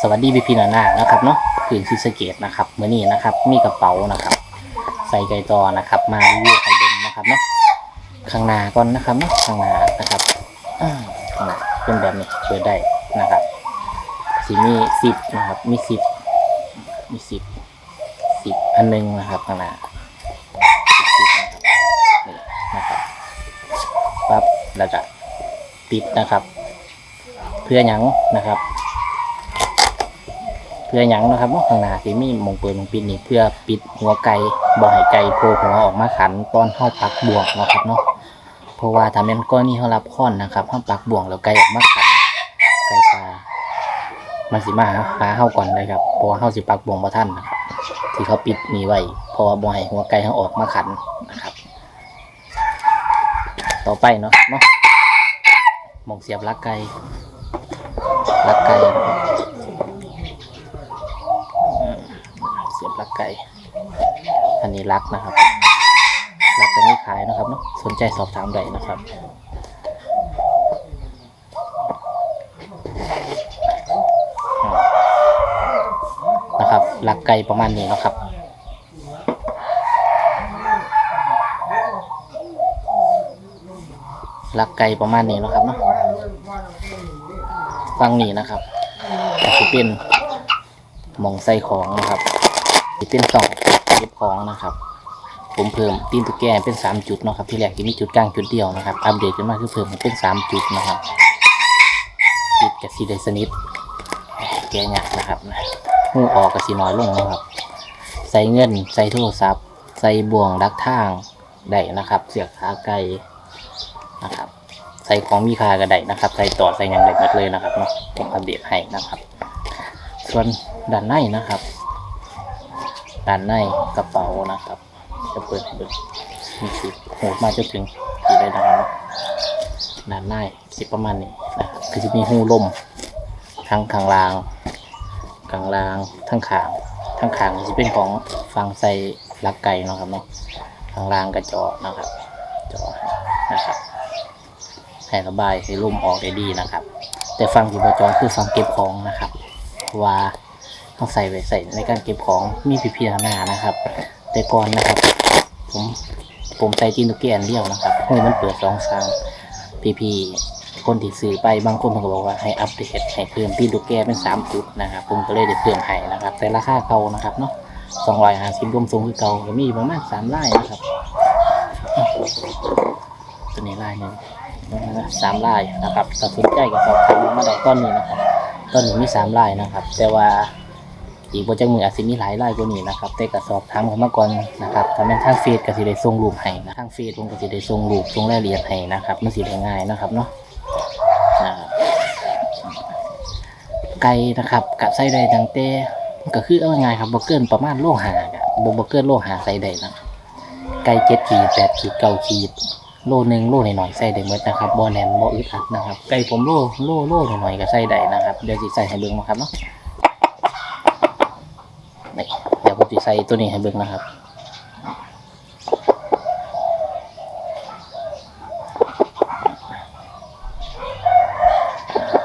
สวัสดีพี่พี่นาหน้านะครับเนาะคืนซีสเกตนะครับเมื่อนี้นะครับ มีกระเป๋านะครับ ใส่ไก่ตอนะครับ มารีวิวไข่เบงนะครับเนาะข้างหน้าก่อนนะครับเนาะข้างหน้านะครับเป็นแบบนี้เปิดได้นะครับสีมีสิบนะครับ มีสิบมีสิบสิบอันหนึงนะครับข้างหน้าสิบนะครับนี่นะครับปั๊บแล้วก็ปิดนะครับ เพื่อหยังนะครับ เพื่อหยังนะครับเนาะข้างหน้าสิมีมงเปิดมงปิดนี่เพื่อปิดหัวไก่บ่ให้ไก่โผล่หัวออกมาขันตอนเฮาปักบ่วงนะครับเนาะเพราะว่าถ้าแม่นก้อนนี้เฮารับค้อนนะครับเฮาปักบ่วงแล้วไก่ออกมาขันไก่ปลามันสิมาหาหาเฮาก่อนเลยครับเพราะว่าเฮาสิปักบ่วงบ่ทันนะครับที่เขาปิดนี่ไว้เพราะว่าบ่ให้หัวไก่เฮาออกมาขันนะครับ ต่อไปเนาะเนาะมองเสียบลักไก่ลักไก่นะครับ เสียบลัก ไก่ อันนี้ลักนะครับลักกันนี้ขายนะครับเนาะสนใจสอบถามได้นะครับนะครับลักไก่ประมาณนี้นะครับลักไก่ประมาณนี้นะครับเนาะฟังนี้นะครับจะเป็นหมองใส่ของนะครับ เป็นต่องเก็บของนะครับ ผมเพิ่มตีนตุ๊กแกเป็นสามจุดนะครับ ที่แรกที่มีจุดกลางจุดเดียวนะครับ อัปเดตขึ้นมาคือเพิ่มเป็นสามจุดนะครับปิดกับสีไดสนิทแกะหยักนะครับหูออกกับสีน้อยลงนะครับ ใส่เงินใส่โทรศัพท์ ใส่บ่วงรักทางได้นะครับ เสียบขาไก่นะครับใส่ของมีค่าก็ได้นะครับ ใส่ต่อใส่ยังได้หมดเลยนะครับเนาะผมอัปเดตให้นะครับ ส่วนด้านในนะครับ ด้านในกระเป๋านะครับ จะเปิดเปิดมีสิโหดมาจนถึงสีได้ดังนะด้านในสิประมาณนี้นะครับคือจะมีหูลมทั้งข้างล่างข้างล่างทั้งขางทั้งขางจะเป็นของฟังใส่ลักไก่นะครับเนาะข้างล่างกระจอนะครับจอนะครับให้ระบายให้ลมออกได้ดีนะครับ แต่ฟังที่บจอคือฟังเก็บของนะครับว่า ต้องใส่ไว้ใส่ในการเก็บของมีพิพิธนานะครับ แต่ก่อนนะครับ ผมผมใส่จีนตุกแกนเดียวนะครับห้วยมันเปิดสองครั้งพีพีคนที่ซื้อไปบางคนเขาก็บอกว่าให้อัปเดตให้เพิ่มตีนตุแกเป็นสามจุดนะครับผมก็เลยได้เพิ่มให้นะครับ แต่ราคาเก่านะครับเนาะสองร้อยห้าสิบรวมทรงคือเก่าก็มีประมาณสามไร่นะครับ ตัวนี้ไร่หนึ่งสามไร่นะครับตัดสินใจกับสอบถามมาได้ต้นนี้นะครับตอนนี้มีสามลายนะครับ แต่ว่า อีกโปรเจกต์มืออาจจะมีหลายลายกว่านี้นะครับแต่กระสอบถามเขามาก่อนนะครับถ้าเป็นทางเฟซก็สิได้ส่งรูปให้นะทางเฟซผมก็สิได้ส่งรูปส่งรายละเอียดให้นะครับมันสิได้ง่ายนะครับเนาะไก่นะครับกะใส่ได้ตั้งแต่ก็คือเอาง่ายครับบ่เกินประมาณโลหะกะบ่บ่เกินโลหะใส่ได้นะไก่เจ็ดขีดแปดขีดเก้าขีดโลหนึ่งโลหน่อยๆใส่ได้หมดนะครับบ่แน่นบ่อึดอัดนะครับไก่ผมโลโลโลหน่อยๆก็ใส่ได้นะครับเดี๋ยวสิใส่ให้เบิ่งนะครับเนาะ นี่เดี๋ยวผมสิใส่ตัวนี้ให้เบิ่งนะครับ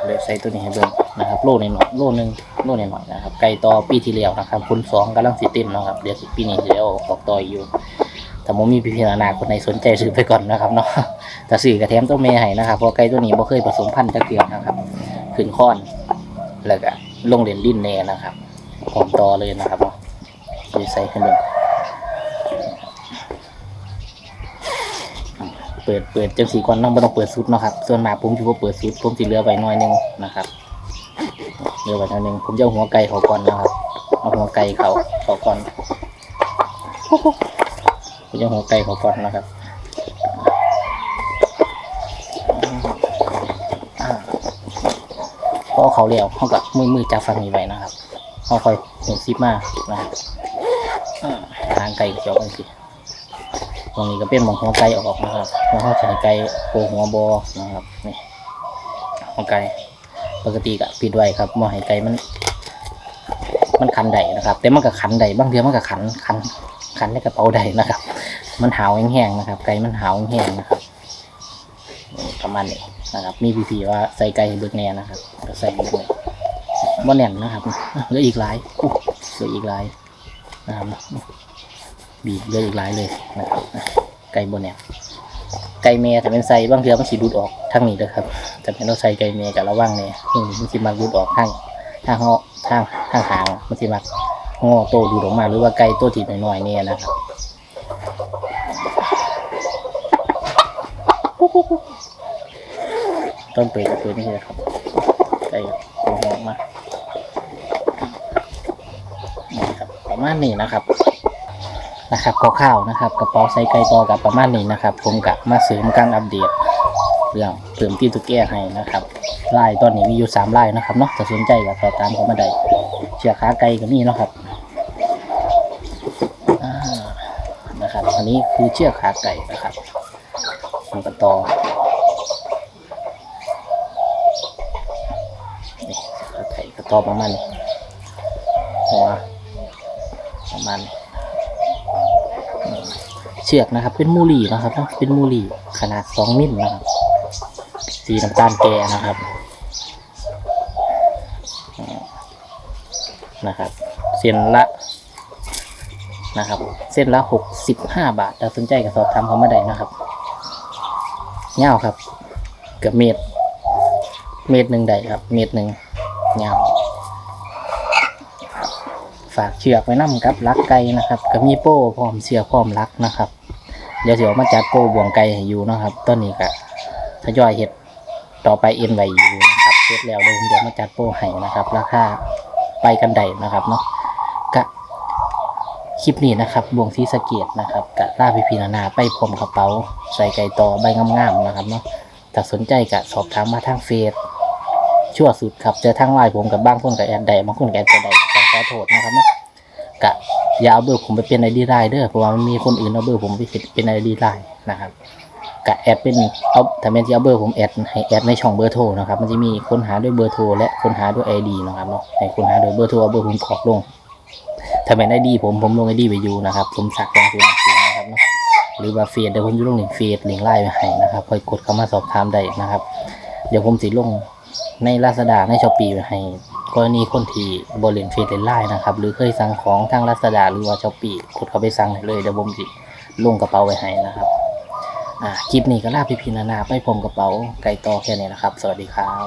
เดี๋ยวใส่ตัวนี้ให้เบิ่งนะครับ โลหน่อยๆโลหนึ่งโลหน่อยๆนะครับ ไก่ต่อปีที่แล้วนะครับคุณสองกำลังสิเต็มนะครับ เดี๋ยวปีนี้สิเอาออกต่ออยู่แต่ผมมีพิจารณาคนไหนสนใจซื้อไปก่อนนะครับเนาะแต่ซื้อกระเทียมตัวเมย์ให้นะครับเพราะไก่ตัวนี้บ่เคยผสมพันธุ์จักเกียนะครับ ขึ้นค้อน แล้วก็ลงเรียนดิ้นแน่นะครับหอมต่อเลยนะครับ จะใส่ขึ้นเบิ่งเปิดเปิดจังสีก่อนน้องไม่ต้องเปิดสุดเนาะครับ ส่วนมากผมจะบ่เปิดสุดผมสิเหลือไว้หน้อยหนึงนะครับเหลือไว้หน้อยหนึงผมจะหัวไก่เขาก่อนนะครับเอาหัวไก่เขาเขาก่อนผมจะหัวไก่เขาก่อนนะครับอ่าพอเขาเลี้ยวเขากับมือมือจับฟังนี้ไว้นะครับเขาคอยหนุนซิปมานะครับาทางไก่เกี่ยวกันสิตรงนี้ก็เป็นหมองหัวไก่ออกนะครับแล้วเขาให้ไก่โผล่หัวบอนะครับนี่หัวไก่ปกติก็ปิดไว้ครับมอให้ไก่มัน มันขันใดนะครับ แต่มันก็ขันใดบางเทีมันก็ขันขันขันในกระเป๋าใดนะครับ มันหาวแห้งๆนะครับ ไก่มันหาวแห้งๆนะครับประมาณนี้นะครับ มีพีพีว่าใส่ไก่เบิกแน่นะครับก็ใส่เบิกแน่บ่แน่นนะครับเหลืออีกหลายอู้เหลืออีกหลายนะครับ บีบเหลืออีกหลายเลยนะครับไก่บ่แน่นไก่เมียถ้าเป็นใส่บางเทื่อมันสิดูดออกทางนี้เด้อครับแต่เป็นเราใส่ไก่เมียกับระวังเนี่ยนี่มันสิมาดูดออกทางทางเฮาทางทางหางมันสิมางอโตดูดออกมาหรือว่าไก่โตัวที่น้อยๆเนี่ยนะครับต้นเปิดกับตัวนี้เลยครับไก่โค้งออกมานี่ครับประมาณนี้นะครับ นะครับคร่าวๆนะครับ กระเป๋าใส่ไก่ต่อกับประมาณนี้นะครับ ผมกะมาเสริมการอัปเดต เรื่องเติมที่ตุกแกให้นะครับลายตอนนี้มีอยู่สามลายนะครับเนาะถ้าสนใจก็สอบตามเขามาได้เชือกขาไก่ก็มีนะครับนะครับ อันนี้คือเชือกขาไก่นะครับมันก็ต่อนี่ไข่กระตอประมาณนี้หัวประมาณนี้ เชือกนะครับ เป็นมูลี่นะครับเป็นมูลี่ขนาดสองมิลนะครับ สีน้ำตาลแก่นะครับนะครับ เส้นละนะครับ เส้นละหกสิบห้าบาทถ้าสนใจก็สอบถามเขามาได้นะครับเงาวครับ เกือบเมตร เมตรหนึ่งได้ครับ เมตรหนึ่งยาวฝากเชือกไว้นํกับลักไก่นะครับก็มีโป้พร้อมเสือกพร้อมลักนะครับ เดี๋ยวเดี๋ยวมาจัดโป้บ่วงไก่ให้อยู่นะครับตอนนี้ก็ทยอยเห็ดต่อไปเอ็นไว้อยู่นะครับเสร็จแล้วเดี๋ยวผมเดี๋ยวมาจัดโป้ให้นะครับ ราคาไปกันได้นะครับเนาะกะคลิปนี้นะครับบวงสีสะเกตนะครับกะล่าพิพีนานาไปพรมกระเป๋า ใส่ไก่ต่อใบงามๆนะครับเนาะถ้าสนใจก็สอบถามมาทางเฟซชั่วสุดครับเจอทางไลน์ผมกับบ้างคนกับแอดใดบางคนกับแอดใดก็ขอโทษนะครับเนาะกะ อย่าเอาเบอร์ผมไปเป็นไอดีไลน์เด้อเพราะว่ามันมีคนอื่นเอาเบอร์ผมไปเป็นไอดีไลน์นะครับกะแอดเป็นเอาถ้าเป็นที่เอาเบอร์ผมแอดให้แอดในช่องเบอร์โทรนะครับ มันจะมีค้นหาด้วยเบอร์โทรและค้นหาด้วยไอดีนะครับเนาะให้ค้นหาโดยเบอร์โทรเอาเบอร์ผมกรอกลง ถ้าเป็นไอดีผมผมลงไอดีไปอยู่นะครับผมสักลงทุนนะครับเนาะหรือว่าเฟซเดี๋ยวผมจะลงลิงก์เฟซลิงก์ไลน์ไว้ให้นะครับคอยกดเข้ามาสอบถามได้นะครับ เดี๋ยวผมสิลงในลาซาด้าในช้อปปี้ไว้ให้ กรณีคนที่บริเวณเฟซเลนไลน์นะครับ หรือเคยสั่งของทางรัศดาหรือว่าช้อปปี้กดเข้าไปสั่งเลยเดี๋ยวผมสิลงกระเป๋าไว้ให้นะครับอ่าคลิปนี้ก็ลาพี่พีนานาไปพรมกระเป๋าไก่ต่อแค่นี้นะครับ สวัสดีครับ